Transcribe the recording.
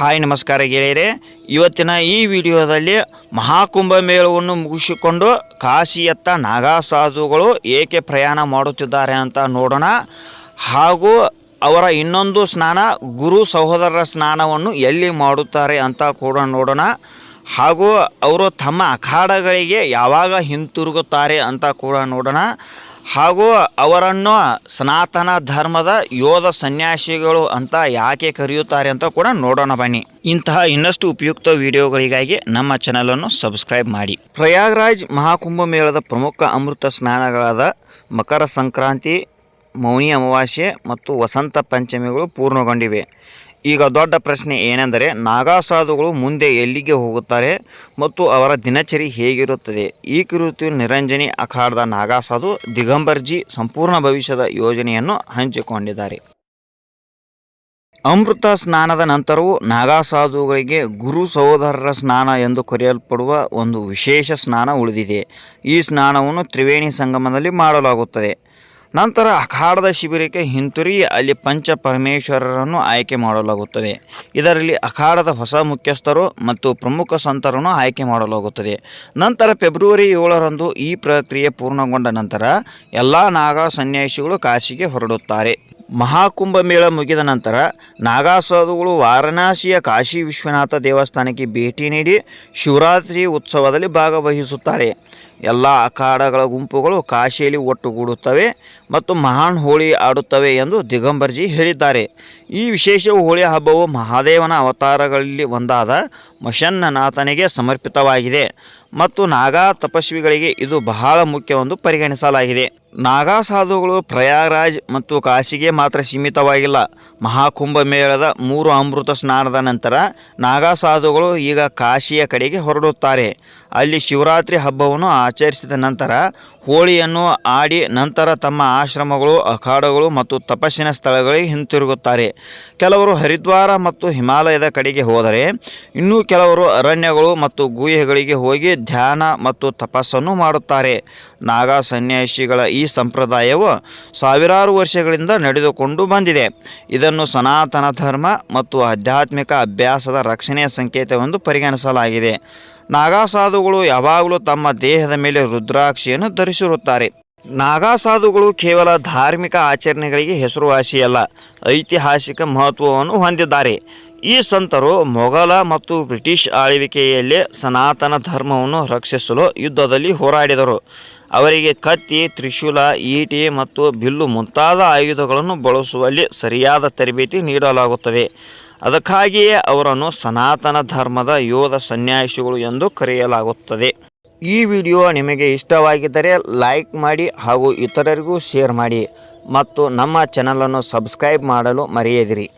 Hi ನಮಸ್ಕಾರ ಗೆಳೆಯರೆ. ಇವತ್ತಿನ ಈ ವಿಡಿಯೋದಲ್ಲಿ ಮಹಾಕುಂಭ ಮೇಳವನ್ನು ಮುಗಿಸಿಕೊಂಡು ಕಾಶಿಯತ್ತ ನಾಗಾ ಸಾಧುಗಳು ಏಕೆ ಪ್ರಯಾಣ ಮಾಡುತ್ತಿದ್ದಾರೆ ಅಂತ ನೋಡೋಣ. ಹಾಗೂ ಅವರ ಇನ್ನೊಂದು ಸ್ನಾನ ಗುರು ಸಹೋದರರ ಸ್ನಾನವನ್ನು ಎಲ್ಲಿ ಮಾಡುತ್ತಾರೆ ಅಂತ ಕೂಡ ನೋಡೋಣ. ಹಾಗೂ ಅವರು ತಮ್ಮ ಅಖಾಡಗಳಿಗೆ ಯಾವಾಗ ಹಿಂತಿರುಗುತ್ತಾರೆ ಅಂತ ಕೂಡ ನೋಡೋಣ. ಹಾಗೂ ಅವರನ್ನು ಸನಾತನ ಧರ್ಮದ ಯೋಧ ಸನ್ಯಾಸಿಗಳು ಅಂತ ಯಾಕೆ ಕರೆಯುತ್ತಾರೆ ಅಂತ ಕೂಡ ನೋಡೋಣ ಬನ್ನಿ. ಇಂತಹ ಇನ್ನಷ್ಟು ಉಪಯುಕ್ತ ವಿಡಿಯೋಗಳಿಗಾಗಿ ನಮ್ಮ ಚಾನಲನ್ನು ಸಬ್ಸ್ಕ್ರೈಬ್ ಮಾಡಿ. ಪ್ರಯಾಗ್ರಾಜ್ ಮಹಾಕುಂಭ ಮೇಳದ ಪ್ರಮುಖ ಅಮೃತ ಸ್ನಾನಗಳಾದ ಮಕರ ಸಂಕ್ರಾಂತಿ, ಮೌನಿ ಅಮಾವಾಸ್ಯೆ ಮತ್ತು ವಸಂತ ಪಂಚಮಿಗಳು ಪೂರ್ಣಗೊಂಡಿವೆ. ಈಗ ದೊಡ್ಡ ಪ್ರಶ್ನೆ ಏನೆಂದರೆ ನಾಗಾ ಸಾಧುಗಳು ಮುಂದೆ ಎಲ್ಲಿಗೆ ಹೋಗುತ್ತಾರೆ ಮತ್ತು ಅವರ ದಿನಚರಿ ಹೇಗಿರುತ್ತದೆ? ಈ ಕುರಿತು ನಿರಂಜನಿ ಅಖಾಡದ ನಾಗಾ ಸಾಧು ದಿಗಂಬರ್ಜಿ ಸಂಪೂರ್ಣ ಭವಿಷ್ಯದ ಯೋಜನೆಯನ್ನು ಹಂಚಿಕೊಂಡಿದ್ದಾರೆ. ಅಮೃತ ಸ್ನಾನದ ನಂತರವೂ ನಾಗಾ ಸಾಧುಗಳಿಗೆ ಗುರು ಸಹೋದರರ ಸ್ನಾನ ಎಂದು ಕರೆಯಲ್ಪಡುವ ಒಂದು ವಿಶೇಷ ಸ್ನಾನ ಉಳಿದಿದೆ. ಈ ಸ್ನಾನವನ್ನು ತ್ರಿವೇಣಿ ಸಂಗಮದಲ್ಲಿ ಮಾಡಲಾಗುತ್ತದೆ. ನಂತರ ಅಖಾಡದ ಶಿಬಿರಕ್ಕೆ ಹಿಂತಿರುಗಿ ಅಲ್ಲಿ ಪಂಚ ಪರಮೇಶ್ವರರನ್ನು ಆಯ್ಕೆ ಮಾಡಲಾಗುತ್ತದೆ. ಇದರಲ್ಲಿ ಅಖಾಡದ ಹೊಸ ಮುಖ್ಯಸ್ಥರು ಮತ್ತು ಪ್ರಮುಖ ಸಂತರನ್ನು ಆಯ್ಕೆ ಮಾಡಲಾಗುತ್ತದೆ. ನಂತರ ಫೆಬ್ರವರಿ ಏಳರಂದು ಈ ಪ್ರಕ್ರಿಯೆ ಪೂರ್ಣಗೊಂಡ ನಂತರ ಎಲ್ಲ ನಾಗಾ ಸನ್ಯಾಸಿಗಳು ಕಾಶಿಗೆ ಹೊರಡುತ್ತಾರೆ. ಮಹಾಕುಂಭ ಮೇಳ ಮುಗಿದ ನಂತರ ನಾಗಾ ಸಾಧುಗಳು ವಾರಣಾಸಿಯ ಕಾಶಿ ವಿಶ್ವನಾಥ ದೇವಸ್ಥಾನಕ್ಕೆ ಭೇಟಿ ನೀಡಿ ಶಿವರಾತ್ರಿ ಉತ್ಸವದಲ್ಲಿ ಭಾಗವಹಿಸುತ್ತಾರೆ. ಎಲ್ಲ ಅಖಾಡಗಳ ಗುಂಪುಗಳು ಕಾಶಿಯಲ್ಲಿ ಒಟ್ಟುಗೂಡುತ್ತವೆ ಮತ್ತು ಮಹಾನ್ ಹೋಳಿ ಆಡುತ್ತವೆ ಎಂದು ದಿಗಂಬರ್ಜಿ ಹೇಳಿದ್ದಾರೆ. ಈ ವಿಶೇಷ ಹೋಳಿ ಹಬ್ಬವು ಮಹಾದೇವನ ಅವತಾರಗಳಲ್ಲಿ ಒಂದಾದ ಮಶನ್ನನಾಥನಿಗೆ ಸಮರ್ಪಿತವಾಗಿದೆ ಮತ್ತು ನಾಗಾ ತಪಸ್ವಿಗಳಿಗೆ ಇದು ಬಹಳ ಮುಖ್ಯವೆಂದು ಪರಿಗಣಿಸಲಾಗಿದೆ. ನಾಗಾ ಸಾಧುಗಳು ಪ್ರಯಾಗ್ರಾಜ್ ಮತ್ತು ಕಾಶಿಗೆ ಮಾತ್ರ ಸೀಮಿತವಾಗಿಲ್ಲ. ಮಹಾಕುಂಭ ಮೇಳದ ಮೂರು ಅಮೃತ ಸ್ನಾನದ ನಂತರ ನಾಗಾ ಸಾಧುಗಳು ಈಗ ಕಾಶಿಯ ಕಡೆಗೆ ಹೊರಡುತ್ತಾರೆ. ಅಲ್ಲಿ ಶಿವರಾತ್ರಿ ಹಬ್ಬವನ್ನು ಆಚರಿಸಿದ ನಂತರ ಹೋಳಿಯನ್ನು ಆಡಿ ನಂತರ ತಮ್ಮ ಆಶ್ರಮಗಳು, ಅಖಾಡಗಳು ಮತ್ತು ತಪಸ್ಸಿನ ಸ್ಥಳಗಳಿಗೆ ಹಿಂತಿರುಗುತ್ತಾರೆ. ಕೆಲವರು ಹರಿದ್ವಾರ ಮತ್ತು ಹಿಮಾಲಯದ ಕಡೆಗೆ ಹೋದರೆ, ಇನ್ನೂ ಕೆಲವರು ಅರಣ್ಯಗಳು ಮತ್ತು ಗುಹೆಗಳಿಗೆ ಹೋಗಿ ಧ್ಯಾನ ಮತ್ತು ತಪಸ್ಸನ್ನು ಮಾಡುತ್ತಾರೆ. ನಾಗಾ ಸನ್ಯಾಸಿಗಳ ಈ ಸಂಪ್ರದಾಯವು ಸಾವಿರಾರು ವರ್ಷಗಳಿಂದ ನಡೆದುಕೊಂಡು ಬಂದಿದೆ. ಇದನ್ನು ಸನಾತನ ಧರ್ಮ ಮತ್ತು ಆಧ್ಯಾತ್ಮಿಕ ಅಭ್ಯಾಸದ ರಕ್ಷಣೆಯ ಸಂಕೇತವೆಂದು ಪರಿಗಣಿಸಲಾಗಿದೆ. ನಾಗಾ ಸಾಧುಗಳು ಯಾವಾಗಲೂ ತಮ್ಮ ದೇಹದ ಮೇಲೆ ರುದ್ರಾಕ್ಷಿಯನ್ನು ಧರಿಸಿರುತ್ತಾರೆ. ನಾಗಾ ಸಾಧುಗಳು ಕೇವಲ ಧಾರ್ಮಿಕ ಆಚರಣೆಗಳಿಗೆ ಹೆಸರುವಾಸಿಯಲ್ಲ, ಐತಿಹಾಸಿಕ ಮಹತ್ವವನ್ನು ಹೊಂದಿದ್ದಾರೆ. ಈ ಸಂತರು ಮೊಘಲ ಮತ್ತು ಬ್ರಿಟಿಷ್ ಆಳ್ವಿಕೆಯಲ್ಲಿ ಸನಾತನ ಧರ್ಮವನ್ನು ರಕ್ಷಿಸಲು ಯುದ್ಧದಲ್ಲಿ ಹೋರಾಡಿದರು. ಅವರಿಗೆ ಕತ್ತಿ, ತ್ರಿಶೂಲ, ಈಟಿ ಮತ್ತು ಬಿಲ್ಲು ಮುಂತಾದ ಆಯುಧಗಳನ್ನು ಬಳಸುವಲ್ಲಿ ಸರಿಯಾದ ತರಬೇತಿ ನೀಡಲಾಗುತ್ತದೆ. ಅದಕ್ಕಾಗಿಯೇ ಅವರನ್ನು ಸನಾತನ ಧರ್ಮದ ಯೋಧ ಸನ್ಯಾಸಿಗಳು ಎಂದು ಕರೆಯಲಾಗುತ್ತದೆ. ಈ ವಿಡಿಯೋ ನಿಮಗೆ ಇಷ್ಟವಾಗಿದ್ದರೆ ಲೈಕ್ ಮಾಡಿ ಹಾಗೂ ಇತರರಿಗೂ ಶೇರ್ ಮಾಡಿ ಮತ್ತು ನಮ್ಮ ಚಾನಲನ್ನು ಸಬ್ಸ್ಕ್ರೈಬ್ ಮಾಡಲು ಮರೆಯದಿರಿ.